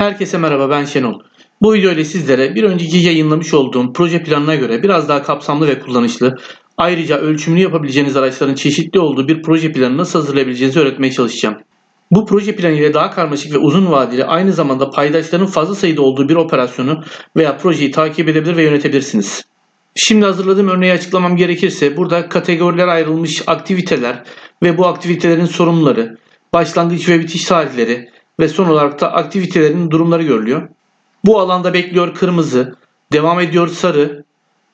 Herkese merhaba ben Şenol. Bu video ile sizlere bir önceki yayınlamış olduğum proje planına göre biraz daha kapsamlı ve kullanışlı, ayrıca ölçümlü yapabileceğiniz araçların çeşitli olduğu bir proje planı nasıl hazırlayabileceğinizi öğretmeye çalışacağım. Bu proje planı ile daha karmaşık ve uzun vadeli aynı zamanda paydaşların fazla sayıda olduğu bir operasyonu veya projeyi takip edebilir ve yönetebilirsiniz. Şimdi hazırladığım örneği açıklamam gerekirse burada kategoriler ayrılmış aktiviteler ve bu aktivitelerin sorumluları, başlangıç ve bitiş tarihleri ve son olarak da aktivitelerin durumları görülüyor. Bu alanda bekliyor kırmızı, devam ediyor sarı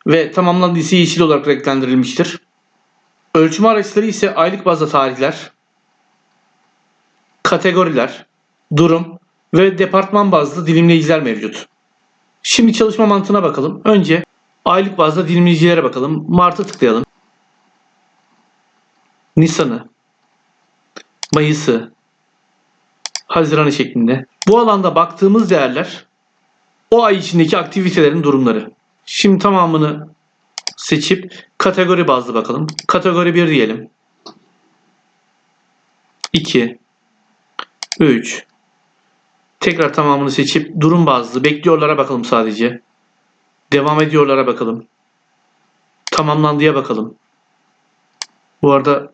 ve tamamlandıysa yeşil olarak renklendirilmiştir. Ölçüm araçları ise aylık bazda tarihler, kategoriler, durum ve departman bazlı dilimleyiciler mevcut. Şimdi çalışma mantığına bakalım. Önce aylık bazda dilimleyicilere bakalım. Mart'a tıklayalım. Nisan'ı, Mayıs'ı, Haziran'ı şeklinde. Bu alanda baktığımız değerler o ay içindeki aktivitelerin durumları. Şimdi tamamını seçip kategori bazlı bakalım. Kategori 1 diyelim. 2 3 Tekrar tamamını seçip durum bazlı bekliyorlara bakalım sadece. Devam ediyorlara bakalım. Tamamlandıya bakalım. Bu arada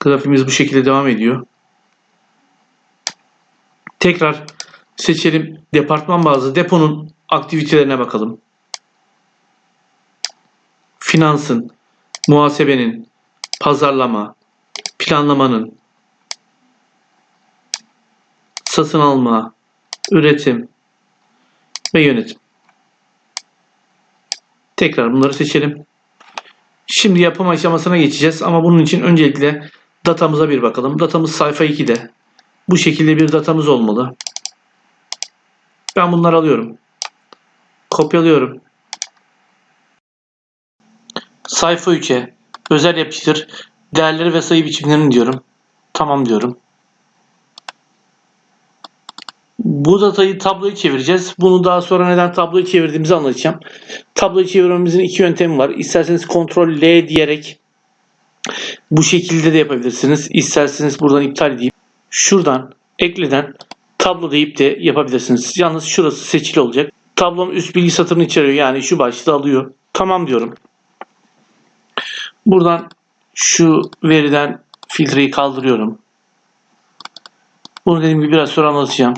grafimiz bu şekilde devam ediyor. Tekrar seçelim departman bazlı deponun aktivitelerine bakalım. Finansın, muhasebenin, pazarlama, planlamanın, satın alma, üretim ve yönetim. Tekrar bunları seçelim. Şimdi yapım aşamasına geçeceğiz ama bunun için öncelikle datamıza bir bakalım. Datamız sayfa 2'de. Bu şekilde bir datamız olmalı. Ben bunları alıyorum. Kopyalıyorum. Sayfa 3'e özel yapıştır. Değerleri ve sayı biçimlerini diyorum. Tamam diyorum. Bu datayı tabloya çevireceğiz. Bunu daha sonra neden tabloya çevirdiğimizi anlatacağım. Tabloyu çevirmemizin iki yöntemi var. İsterseniz Ctrl L diyerek bu şekilde de yapabilirsiniz. İsterseniz buradan iptal edeyim. Şuradan ekleden tablo deyip de yapabilirsiniz. Yalnız şurası seçili olacak. Tablom üst bilgi satırını içeriyor. Yani şu başlığı alıyor. Tamam diyorum. Buradan şu veriden filtreyi kaldırıyorum. Bunu dediğim gibi biraz sonra anlatacağım.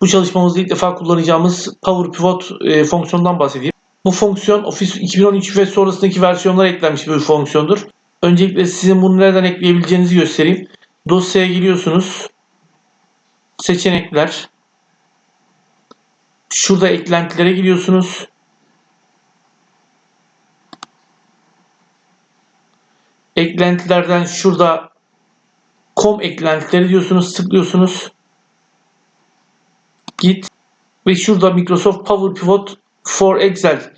Bu çalışmamızda ilk defa kullanacağımız Power Pivot e, fonksiyonundan bahsedeyim. Bu fonksiyon Office 2013 ve sonrasındaki versiyonlara eklenmiş bir fonksiyondur. Öncelikle sizin bunu nereden ekleyebileceğinizi göstereyim. Dosyaya giriyorsunuz. Seçenekler. Şurada eklentilere giriyorsunuz. Eklentilerden şurada com eklentileri diyorsunuz, tıklıyorsunuz. Git ve şurada Microsoft Power Pivot for Excel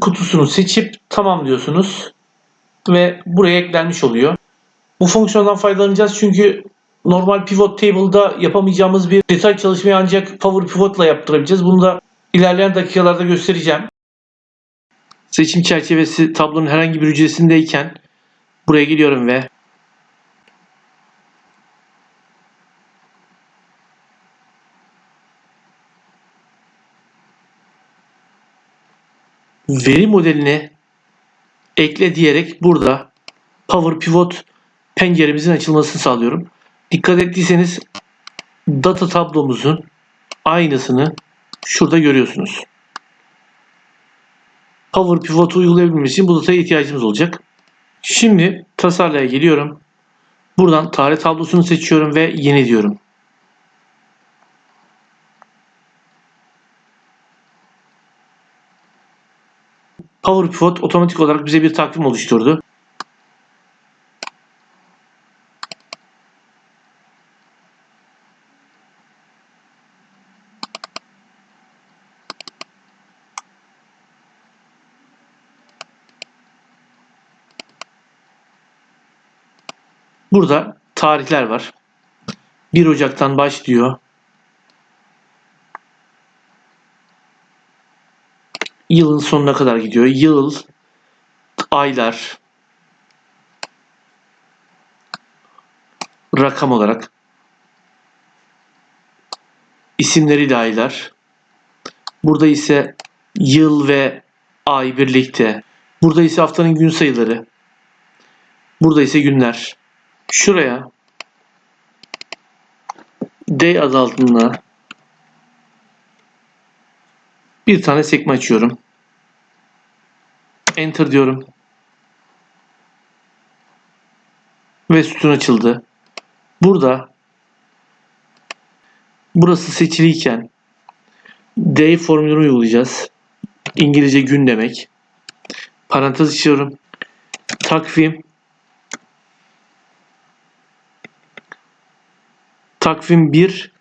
kutusunu seçip tamam diyorsunuz ve buraya eklenmiş oluyor. Bu fonksiyondan faydalanacağız çünkü normal pivot table'da yapamayacağımız bir detay çalışmayı ancak Power Pivot'la yaptırabileceğiz. Bunu da ilerleyen dakikalarda göstereceğim. Seçim çerçevesi tablonun herhangi bir hücresindeyken buraya geliyorum ve veri modeline ekle diyerek burada Power Pivot penceremizin açılmasını sağlıyorum. Dikkat ettiyseniz data tablomuzun aynısını şurada görüyorsunuz. Power Pivot'u uygulayabilmemiz için bu dataya ihtiyacımız olacak. Şimdi tasarlaya geliyorum. Buradan tarih tablosunu seçiyorum ve yeni diyorum. Power Pivot otomatik olarak bize bir takvim oluşturdu. Burada tarihler var. 1 Ocak'tan başlıyor. Yılın sonuna kadar gidiyor. Yıl, aylar, rakam olarak isimleri dahiller. Burada ise yıl ve ay birlikte. Burada ise haftanın gün sayıları. Burada ise günler. Şuraya day adı altında bir tane sekme açıyorum. Enter diyorum. Ve sütun açıldı. Burada burası seçiliyken day formülünü uygulayacağız. İngilizce gün demek. Parantez açıyorum. Takvim takvim 1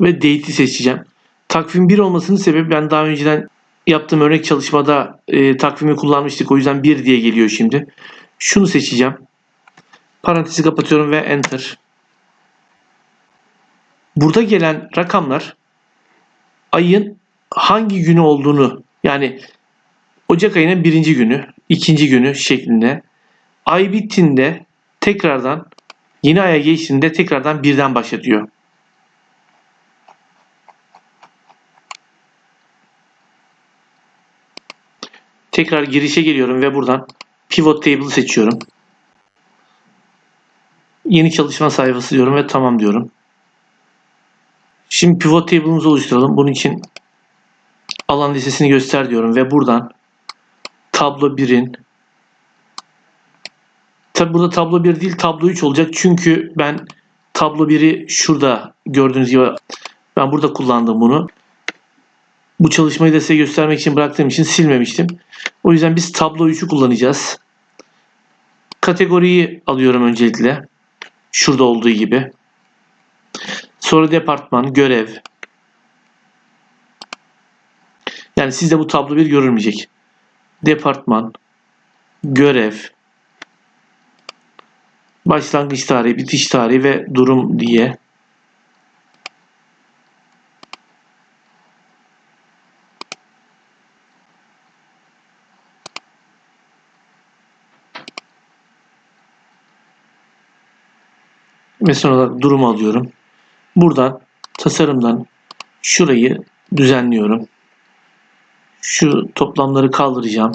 ve date'i seçeceğim. Takvim 1 olmasının sebebi ben daha önceden yaptığım örnek çalışmada e, takvimi kullanmıştık. O yüzden 1 diye geliyor şimdi. Şunu seçeceğim. Parantezi kapatıyorum ve enter. Burada gelen rakamlar ayın hangi günü olduğunu yani Ocak ayının birinci günü, ikinci günü şeklinde. Ay bittiğinde tekrardan yeni aya geçtiğinde tekrardan birden başlatıyor. Tekrar girişe geliyorum ve buradan pivot table seçiyorum. Yeni çalışma sayfası diyorum ve tamam diyorum. Şimdi pivot table'ımızı oluşturalım. Bunun için alan listesini göster diyorum ve buradan tablo 1'in Tabi burada tablo 1 değil tablo 3 olacak. Çünkü ben tablo 1'i şurada gördüğünüz gibi ben burada kullandım bunu. Bu çalışmayı da size göstermek için bıraktığım için silmemiştim. O yüzden biz tablo 3'ü kullanacağız. Kategoriyi alıyorum öncelikle. Şurada olduğu gibi. Sonra departman, görev. Yani sizde bu tablo 1 görülmeyecek. Departman, görev, başlangıç tarihi, bitiş tarihi ve durum diye ve sonra da durumu alıyorum. Buradan tasarımdan şurayı düzenliyorum. Şu toplamları kaldıracağım.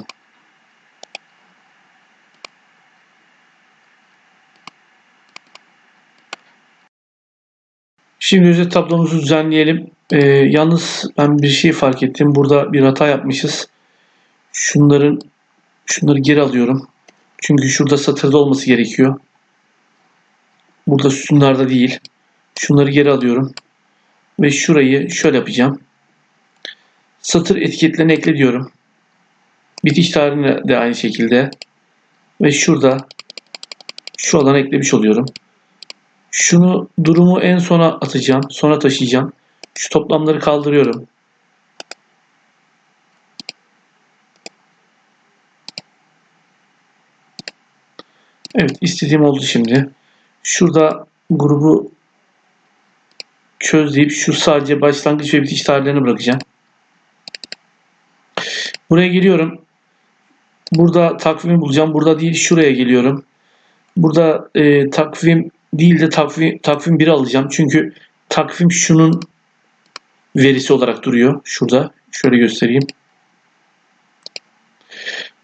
Şimdi özet tablomuzu düzenleyelim. Ee, yalnız ben bir şey fark ettim. Burada bir hata yapmışız. Şunların şunları geri alıyorum. Çünkü şurada satırda olması gerekiyor. Burada sütunlarda değil. Şunları geri alıyorum. Ve şurayı şöyle yapacağım. Satır etiketlerini ekle diyorum. Bitiş tarihine de aynı şekilde. Ve şurada şu alanı eklemiş oluyorum. Şunu durumu en sona atacağım. Sona taşıyacağım. Şu toplamları kaldırıyorum. Evet istediğim oldu şimdi. Şurada grubu çöz deyip şu sadece başlangıç ve bitiş tarihlerini bırakacağım. Buraya geliyorum. Burada takvimi bulacağım. Burada değil şuraya geliyorum. Burada e, takvim değil de takvim, takvim 1'i alacağım. Çünkü takvim şunun verisi olarak duruyor. Şurada. Şöyle göstereyim.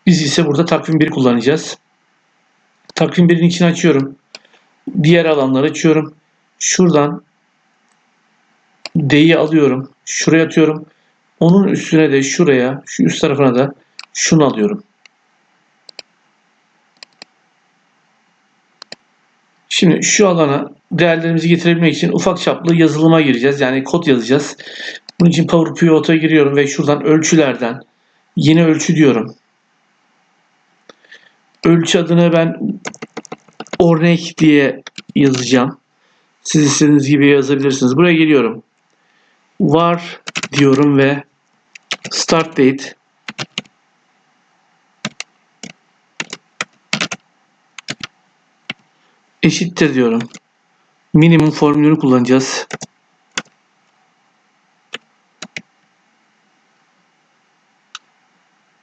Biz ise burada takvim 1 kullanacağız. Takvim 1'in içini açıyorum. Diğer alanları açıyorum. Şuradan D'yi alıyorum. Şuraya atıyorum. Onun üstüne de şuraya, şu üst tarafına da şunu alıyorum. Şimdi şu alana değerlerimizi getirebilmek için ufak çaplı yazılıma gireceğiz. Yani kod yazacağız. Bunun için Power Pivot'a giriyorum ve şuradan ölçülerden yeni ölçü diyorum. Ölçü adını ben örnek diye yazacağım. Siz istediğiniz gibi yazabilirsiniz. Buraya geliyorum. Var diyorum ve start date eşittir diyorum. Minimum formülünü kullanacağız.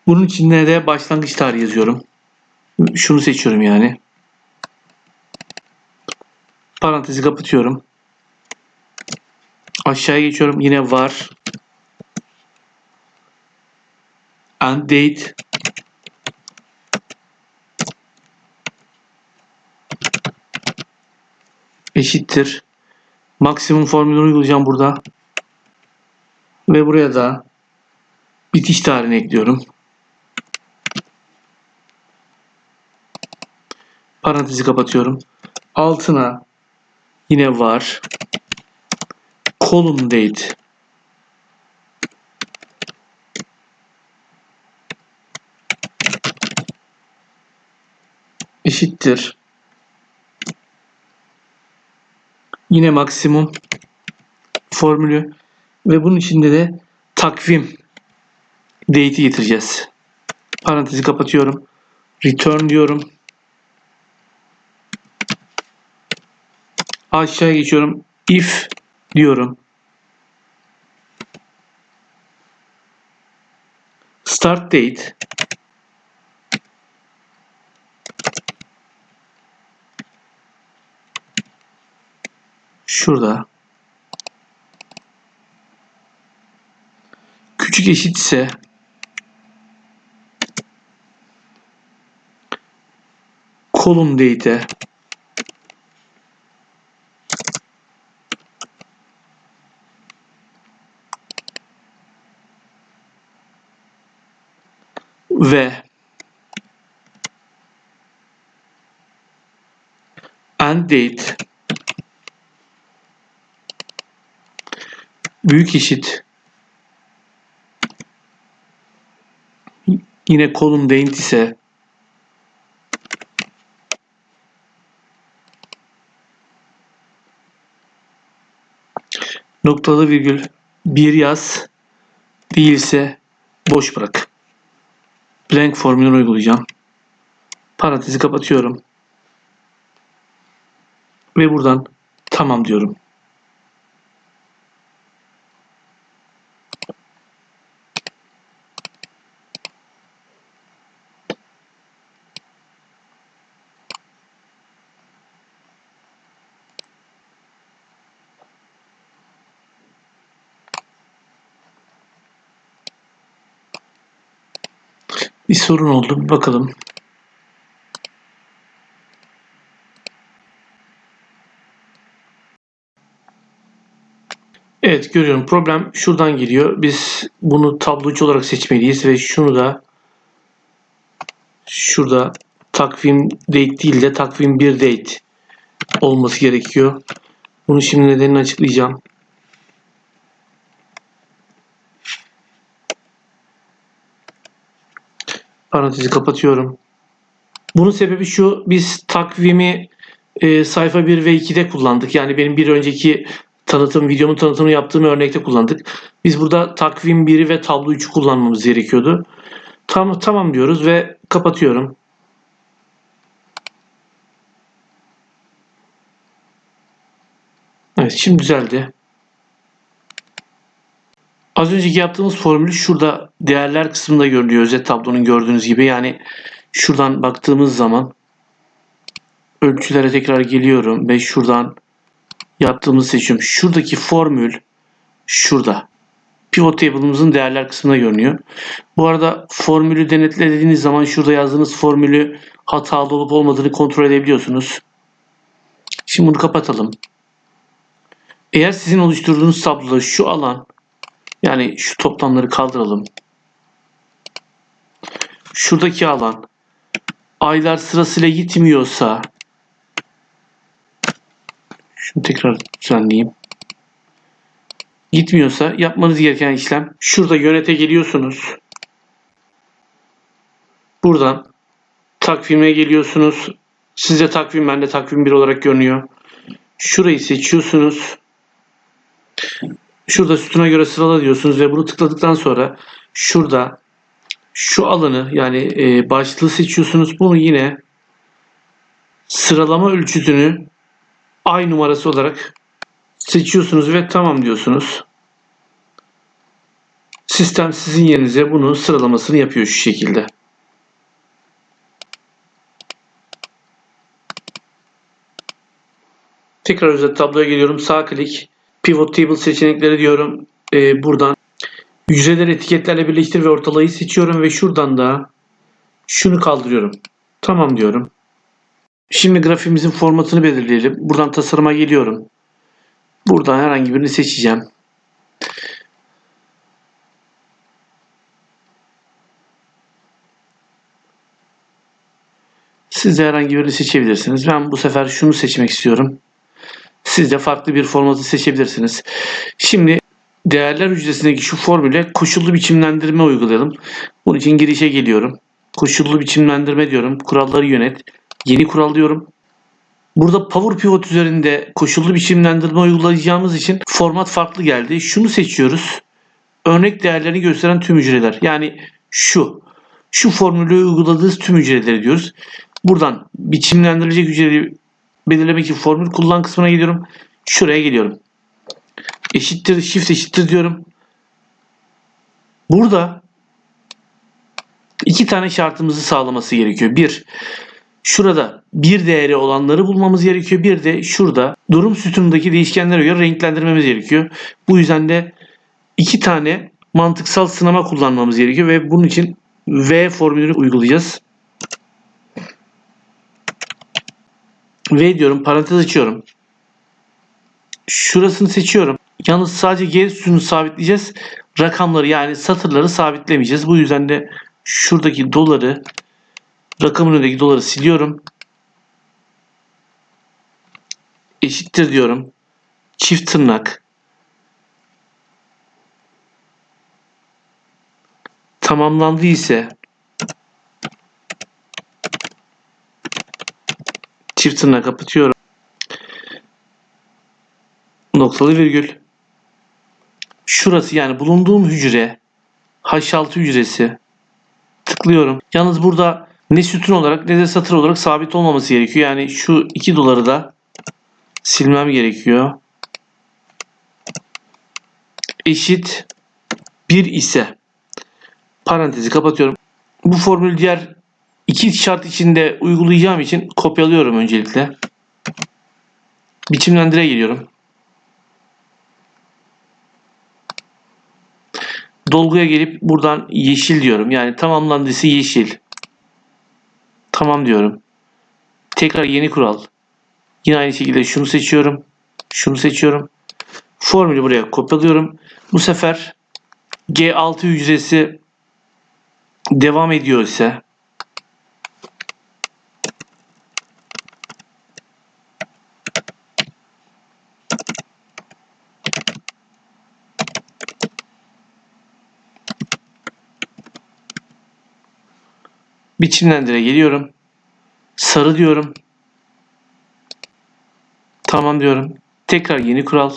Bunun içinde de başlangıç tarihi yazıyorum. Şunu seçiyorum yani. Parantezi kapatıyorum. Aşağıya geçiyorum. Yine var. And date. Eşittir. Maksimum formülünü uygulayacağım burada. Ve buraya da bitiş tarihini ekliyorum. Parantezi kapatıyorum. Altına yine var. Column date. eşittir. Yine maksimum formülü ve bunun içinde de takvim date'i getireceğiz. Parantezi kapatıyorum. Return diyorum. Aşağıya geçiyorum. If diyorum. Start date şurada. Küçük eşitse column date'e ve end date büyük eşit yine kolum denk ise noktalı virgül bir yaz değilse boş bırak. Blank formülünü uygulayacağım. Parantezi kapatıyorum. Ve buradan tamam diyorum. Bir sorun oldu. Bir bakalım. Evet görüyorum. Problem şuradan geliyor. Biz bunu tablocu olarak seçmeliyiz ve şunu da şurada takvim date değil de takvim bir date olması gerekiyor. Bunu şimdi nedenini açıklayacağım. Parantezi kapatıyorum. Bunun sebebi şu. Biz takvimi e, sayfa 1 ve 2'de kullandık. Yani benim bir önceki tanıtım, videomun tanıtımını yaptığım örnekte kullandık. Biz burada takvim 1'i ve tablo 3'ü kullanmamız gerekiyordu. Tam, tamam diyoruz ve kapatıyorum. Evet şimdi düzeldi. Az önceki yaptığımız formülü şurada değerler kısmında görünüyor. Özet tablonun gördüğünüz gibi. Yani şuradan baktığımız zaman ölçülere tekrar geliyorum ve şuradan yaptığımızı seçiyorum. Şuradaki formül şurada. Pivot table'ımızın değerler kısmında görünüyor. Bu arada formülü denetle dediğiniz zaman şurada yazdığınız formülü hatalı olup olmadığını kontrol edebiliyorsunuz. Şimdi bunu kapatalım. Eğer sizin oluşturduğunuz tabloda şu alan yani şu toplamları kaldıralım. Şuradaki alan aylar sırasıyla gitmiyorsa şunu tekrar düzenleyeyim. Gitmiyorsa yapmanız gereken işlem şurada yönete geliyorsunuz. Buradan takvime geliyorsunuz. Sizde takvim bende takvim 1 olarak görünüyor. Şurayı seçiyorsunuz. Şurada sütuna göre sırala diyorsunuz ve bunu tıkladıktan sonra şurada şu alanı yani e, başlığı seçiyorsunuz. Bunu yine sıralama ölçütünü ay numarası olarak seçiyorsunuz ve tamam diyorsunuz. Sistem sizin yerinize bunu sıralamasını yapıyor şu şekilde. Tekrar özet tabloya geliyorum. Sağ klik Pivot table seçenekleri diyorum. Ee, buradan hücreleri etiketlerle birleştir ve ortalayı seçiyorum ve şuradan da şunu kaldırıyorum. Tamam diyorum. Şimdi grafiğimizin formatını belirleyelim. Buradan tasarıma geliyorum. Buradan herhangi birini seçeceğim. Siz de herhangi birini seçebilirsiniz. Ben bu sefer şunu seçmek istiyorum. Siz de farklı bir formatı seçebilirsiniz. Şimdi değerler hücresindeki şu formüle koşullu biçimlendirme uygulayalım. Bunun için girişe geliyorum. Koşullu biçimlendirme diyorum. Kuralları yönet. Yeni kural diyorum. Burada Power Pivot üzerinde koşullu biçimlendirme uygulayacağımız için format farklı geldi. Şunu seçiyoruz. Örnek değerlerini gösteren tüm hücreler. Yani şu. Şu formülü uyguladığınız tüm hücreleri diyoruz. Buradan biçimlendirilecek hücreleri belirlemek için formül kullan kısmına geliyorum. Şuraya geliyorum. Eşittir, shift eşittir diyorum. Burada iki tane şartımızı sağlaması gerekiyor. Bir, şurada bir değeri olanları bulmamız gerekiyor. Bir de şurada durum sütunundaki değişkenlere göre renklendirmemiz gerekiyor. Bu yüzden de iki tane mantıksal sınama kullanmamız gerekiyor ve bunun için V formülünü uygulayacağız. V diyorum parantez açıyorum. Şurasını seçiyorum. Yalnız sadece G sütununu sabitleyeceğiz. Rakamları yani satırları sabitlemeyeceğiz. Bu yüzden de şuradaki doları rakamın önündeki doları siliyorum. Eşittir diyorum. Çift tırnak. Tamamlandı ise çift tırnak kapatıyorum. Noktalı virgül. Şurası yani bulunduğum hücre H6 hücresi tıklıyorum. Yalnız burada ne sütun olarak ne de satır olarak sabit olmaması gerekiyor. Yani şu 2 doları da silmem gerekiyor. Eşit 1 ise parantezi kapatıyorum. Bu formülü diğer iki şart içinde uygulayacağım için kopyalıyorum öncelikle. Biçimlendire geliyorum. Dolguya gelip buradan yeşil diyorum. Yani tamamlandıysa yeşil. Tamam diyorum. Tekrar yeni kural. Yine aynı şekilde şunu seçiyorum. Şunu seçiyorum. Formülü buraya kopyalıyorum. Bu sefer G6 hücresi devam ediyor ise biçimlendire geliyorum. Sarı diyorum. Tamam diyorum. Tekrar yeni kural.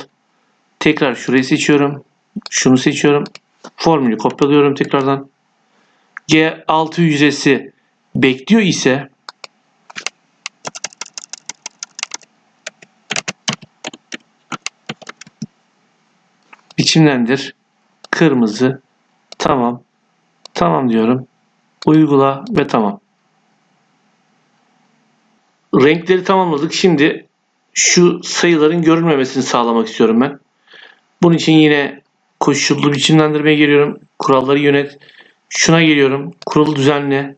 Tekrar şurayı seçiyorum. Şunu seçiyorum. Formülü kopyalıyorum tekrardan. G6 hücresi bekliyor ise biçimlendir. Kırmızı. Tamam. Tamam diyorum. Uygula ve tamam. Renkleri tamamladık. Şimdi şu sayıların görülmemesini sağlamak istiyorum ben. Bunun için yine koşullu biçimlendirmeye geliyorum. Kuralları yönet. Şuna geliyorum. Kuralı düzenle.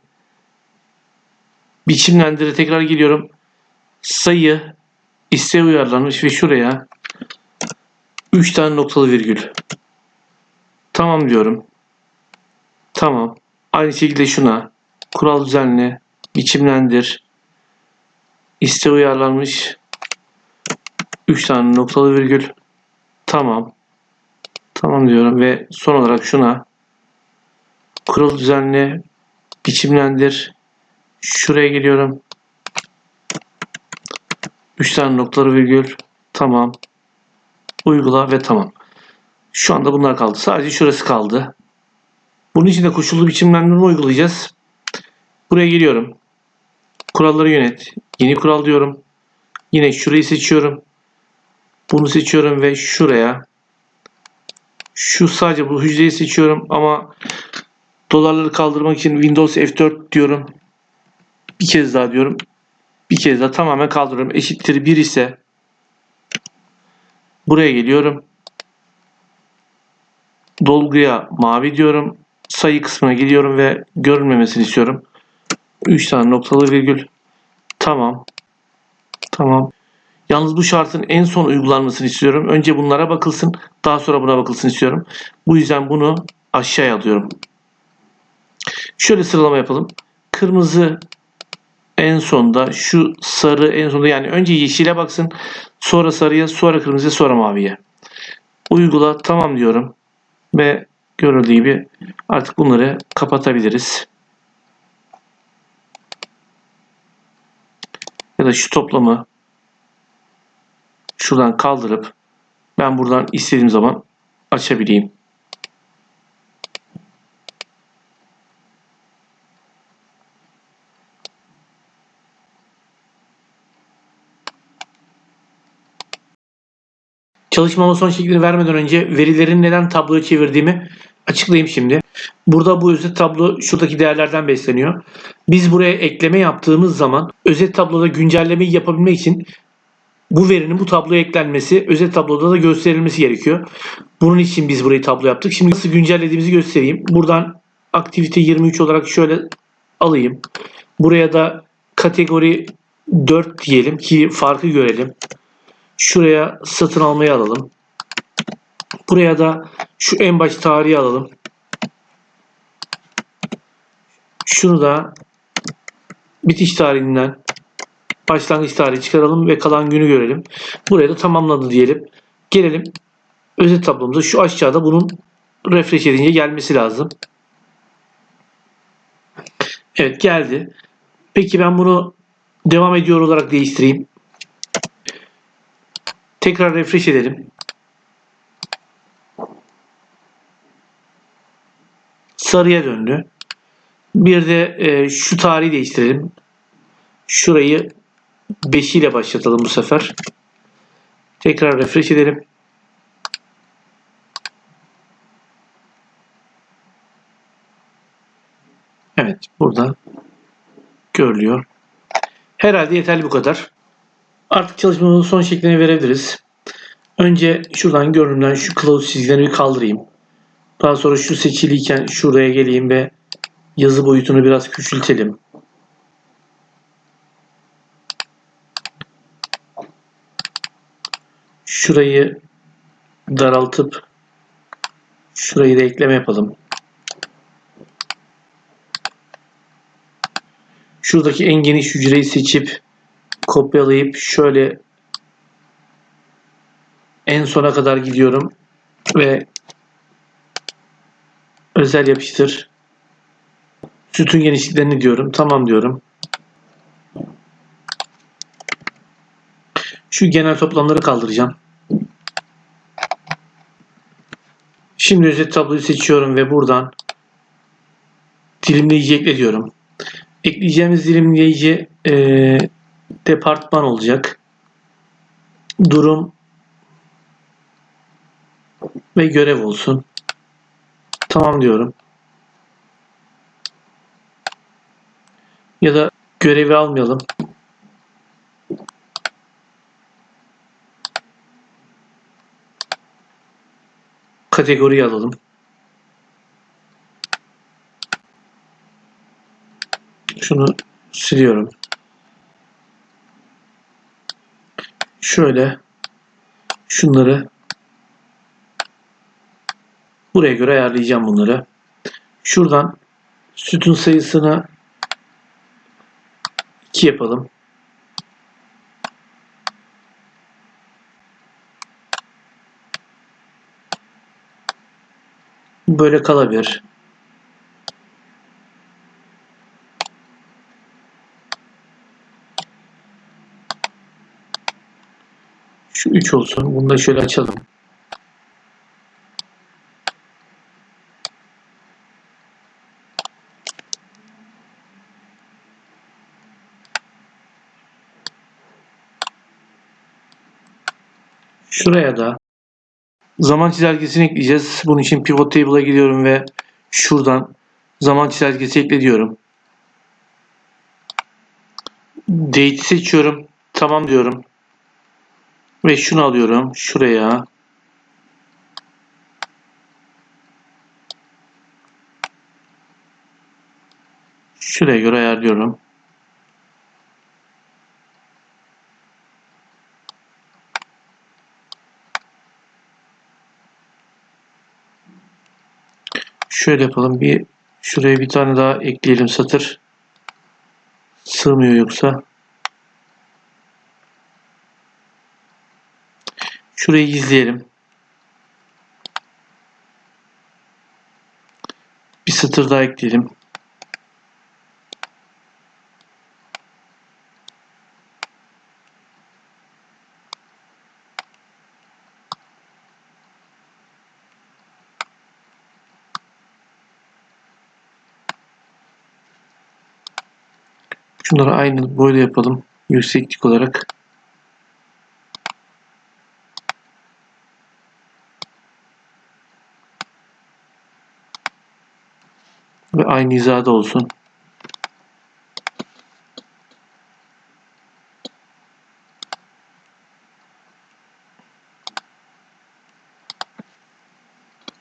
Biçimlendire tekrar geliyorum. Sayı isteğe uyarlanmış ve şuraya 3 tane noktalı virgül. Tamam diyorum. Tamam. Aynı şekilde şuna kural düzenle, biçimlendir, iste uyarlanmış 3 tane noktalı virgül. Tamam. Tamam diyorum ve son olarak şuna kural düzenle, biçimlendir. Şuraya geliyorum. 3 tane noktalı virgül. Tamam. Uygula ve tamam. Şu anda bunlar kaldı. Sadece şurası kaldı. Bunun için de koşullu biçimlendirme uygulayacağız. Buraya geliyorum. Kuralları yönet. Yeni kural diyorum. Yine şurayı seçiyorum. Bunu seçiyorum ve şuraya şu sadece bu hücreyi seçiyorum ama dolarları kaldırmak için Windows F4 diyorum. Bir kez daha diyorum. Bir kez daha tamamen kaldırıyorum. Eşittir 1 ise Buraya geliyorum. Dolguya mavi diyorum. Sayı kısmına gidiyorum ve görünmemesini istiyorum. 3 tane noktalı virgül. Tamam. Tamam. Yalnız bu şartın en son uygulanmasını istiyorum. Önce bunlara bakılsın. Daha sonra buna bakılsın istiyorum. Bu yüzden bunu aşağıya alıyorum. Şöyle sıralama yapalım. Kırmızı en sonda, şu sarı en sonda yani önce yeşile baksın, sonra sarıya, sonra kırmızıya, sonra maviye. Uygula tamam diyorum ve görüldüğü gibi artık bunları kapatabiliriz. Ya da şu toplamı şuradan kaldırıp ben buradan istediğim zaman açabileyim. Çalışmama son şeklini vermeden önce verilerin neden tabloya çevirdiğimi açıklayayım şimdi. Burada bu özet tablo şuradaki değerlerden besleniyor. Biz buraya ekleme yaptığımız zaman özet tabloda güncellemeyi yapabilmek için bu verinin bu tabloya eklenmesi, özet tabloda da gösterilmesi gerekiyor. Bunun için biz burayı tablo yaptık. Şimdi nasıl güncellediğimizi göstereyim. Buradan aktivite 23 olarak şöyle alayım. Buraya da kategori 4 diyelim ki farkı görelim. Şuraya satın almayı alalım. Buraya da şu en baş tarihi alalım. Şunu da bitiş tarihinden başlangıç tarihi çıkaralım ve kalan günü görelim. Buraya da tamamladı diyelim. Gelelim özet tablomuza. Şu aşağıda bunun refresh edince gelmesi lazım. Evet geldi. Peki ben bunu devam ediyor olarak değiştireyim. Tekrar refresh edelim. Sarıya döndü. Bir de e, şu tarihi değiştirelim. Şurayı 5 ile başlatalım bu sefer. Tekrar refresh edelim. Evet burada görülüyor. Herhalde yeterli bu kadar. Artık çalışmamızın son şeklini verebiliriz. Önce şuradan görünümden şu kılavuz çizgilerini bir kaldırayım. Daha sonra şu seçiliyken şuraya geleyim ve yazı boyutunu biraz küçültelim. Şurayı daraltıp şurayı da ekleme yapalım. Şuradaki en geniş hücreyi seçip kopyalayıp şöyle en sona kadar gidiyorum ve özel yapıştır. Sütun genişliklerini diyorum. Tamam diyorum. Şu genel toplamları kaldıracağım. Şimdi özet tabloyu seçiyorum ve buradan dilimleyici ekle diyorum. Ekleyeceğimiz dilimleyici e, departman olacak. Durum ve görev olsun. Tamam diyorum. Ya da görevi almayalım. Kategoriyi alalım. Şunu siliyorum. Şöyle şunları buraya göre ayarlayacağım bunları. Şuradan sütun sayısını 2 yapalım. Böyle kalabilir. Şu 3 olsun. Bunu da şöyle açalım. Şuraya da zaman çizelgesini ekleyeceğiz. Bunun için pivot table'a gidiyorum ve şuradan zaman çizelgesi ekle diyorum. Date'i seçiyorum. Tamam diyorum. Ve şunu alıyorum şuraya. Şuraya göre ayarlıyorum. Şöyle yapalım. Bir şuraya bir tane daha ekleyelim satır. Sığmıyor yoksa. Şurayı gizleyelim. Bir satır daha ekleyelim. Şunları aynı boyda yapalım. Yükseklik olarak. Aynı hizada olsun.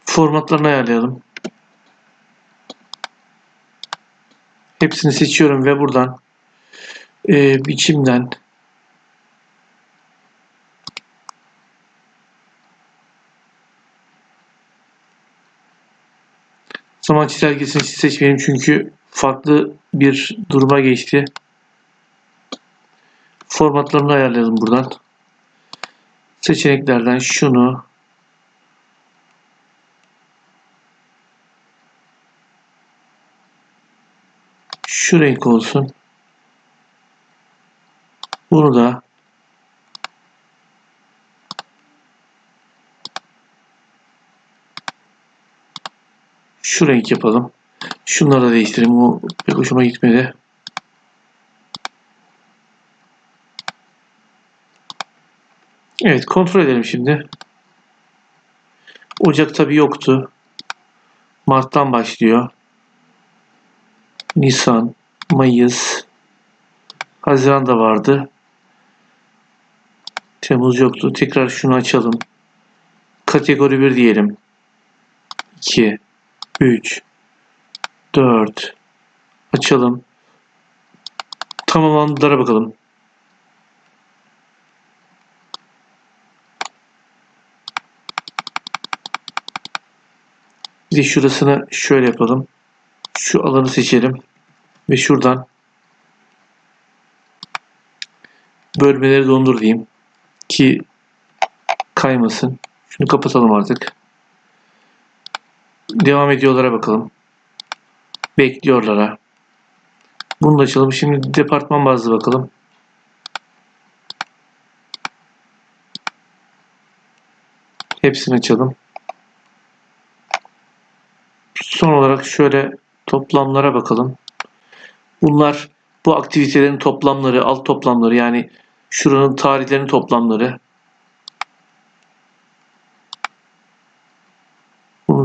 Formatlarını ayarlayalım. Hepsini seçiyorum ve buradan e, biçimden zaman çizelgesini seçmeyelim çünkü farklı bir duruma geçti. Formatlarını ayarlayalım buradan. Seçeneklerden şunu şu renk olsun. Bunu da şu renk yapalım. Şunları da değiştirelim. Bu pek hoşuma gitmedi. Evet kontrol edelim şimdi. Ocak tabi yoktu. Mart'tan başlıyor. Nisan, Mayıs, Haziran da vardı. Temmuz yoktu. Tekrar şunu açalım. Kategori 1 diyelim. 2 3 4 açalım. Tamamlandılara bakalım. Bir de şurasını şöyle yapalım. Şu alanı seçelim. Ve şuradan bölmeleri dondur diyeyim. Ki kaymasın. Şunu kapatalım artık. Devam ediyorlara bakalım. Bekliyorlara. Bunu da açalım. Şimdi departman bazlı bakalım. Hepsini açalım. Son olarak şöyle toplamlara bakalım. Bunlar bu aktivitelerin toplamları, alt toplamları yani şuranın tarihlerinin toplamları.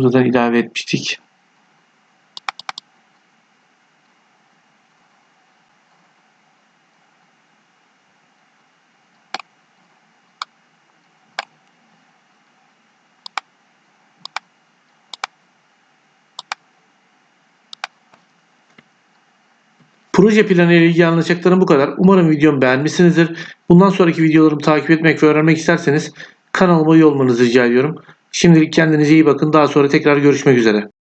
Bunu da ilave etmiştik. Proje planı ile ilgili anlatacaklarım bu kadar. Umarım videomu beğenmişsinizdir. Bundan sonraki videolarımı takip etmek ve öğrenmek isterseniz kanalıma üye olmanızı rica ediyorum. Şimdilik kendinize iyi bakın. Daha sonra tekrar görüşmek üzere.